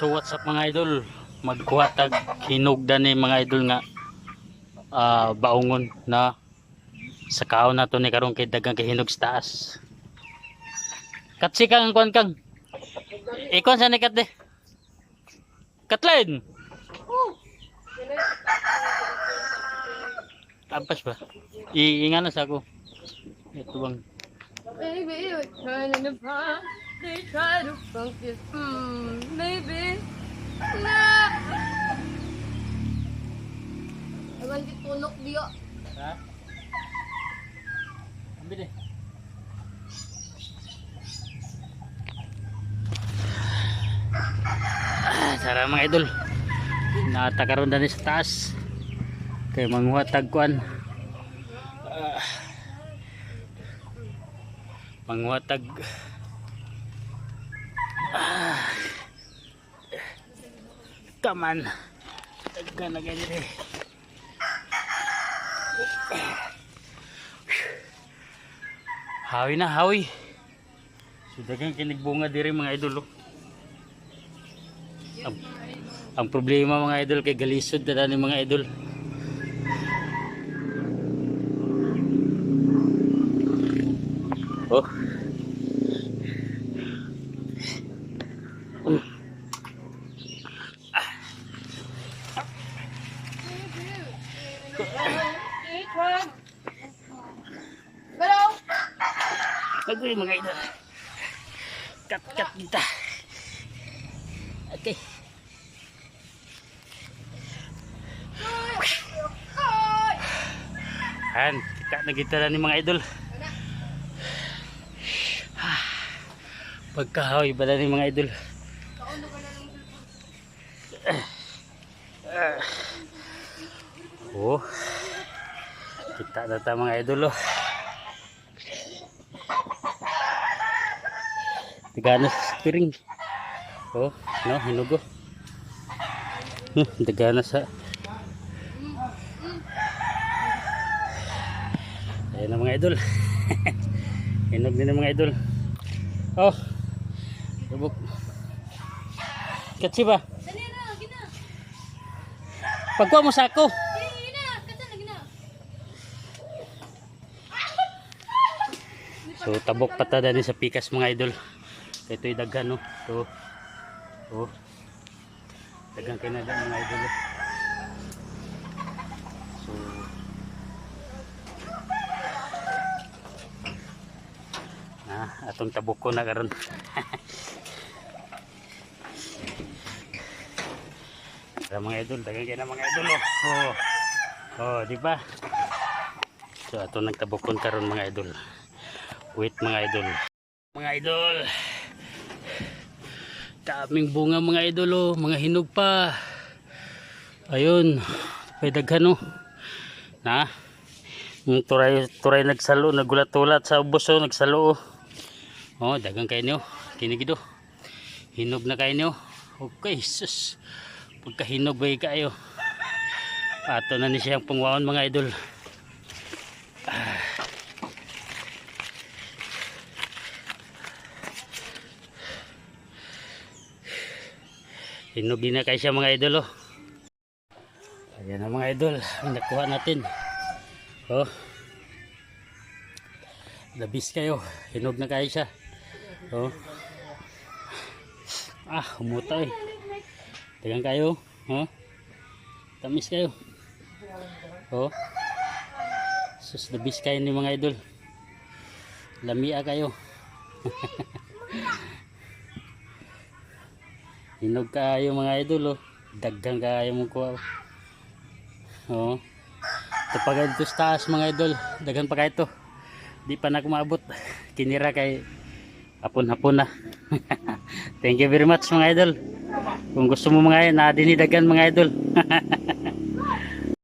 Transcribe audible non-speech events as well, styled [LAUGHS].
So what's up mga idol? Magkuha tag hinugdan ni mga idol nga ah, baungon na sa kaon na to ni karon kay dagang kay hinog sa taas. Katsi kang kuan kang. Ikon sa nikat de. Katlain. Ampas ba? Iingan na sa ako. Ito bang Baby, you're turning pond. They try to funk you. Hmm, maybe. Nah. Ewan tunok dia. Ha? Ambil deh. Ah, Tara mga idol. Natakaroon na ni sa taas. Kay manguha tagkuan. Ah. Manguha tag. Ah. Come on. Tagka na eh. Hawi na, hawi. So, dagang kinigbunga diri mga idol. oh. Ang, ang problema mga idol kay galisod na ni mga idol. Oh. Hello? Agoy mga idol. Kat kat kita. Okay. Han, kita na kita na ni mga idol. Pagkahoy ba na ni mga idol? Kauno ka na ng Oh. Kita na ta mga idol oh. Dagana sa spiring. Oh, no, hinugo. Hmm, dagana sa Ayan na mga idol. [LAUGHS] Hinog din mga idol. Oh. Lubok. Katsi ba? Pagkuha mo sa ako. Dali na, kata na gina. So tabok pata dali sa pikas mga idol. Ito'y daghan no. So oh. Daghan kay na mga idol. So Ah, atong tabok ko na karon. [LAUGHS] Tara mga idol, daghan kay na mga idol oh. Oh, oh di ba? So ato nagtabokon karon mga idol. Wait mga idol. Mga idol. Daming bunga mga idol oh. Mga hinog pa. Ayun. May daghan oh. Na. Yung turay, turay nagsalo. Nagulat-ulat sa ubos oh. Nagsalo oh. Oh, dagang kayo niyo. Kinigid oh. Hinog na kayo niyo. Okay, sus. Pagkahinog ba kayo. Ato na ni siyang pangwaon mga idol. Hinugin na kayo siya mga idol oh. Ayan na mga idol. Ang nakuha natin. Oh. Labis kayo. Hinog na kayo siya. Oh. Ah, humutay. Tagang kayo. Oh. Tamis kayo. Oh. Sus, labis kayo ni mga idol. Lamia kayo. [LAUGHS] Hinog kayo mga idol oh. Daggang kayo mong kuha. Oh. Ito pa dito sa taas mga idol. Daghan pa kayo to. Di pa na kumabot. [LAUGHS] Kinira kay hapon-hapon na. [LAUGHS] Thank you very much mga idol. Kung gusto mo mga na dinidagan mga idol. [LAUGHS]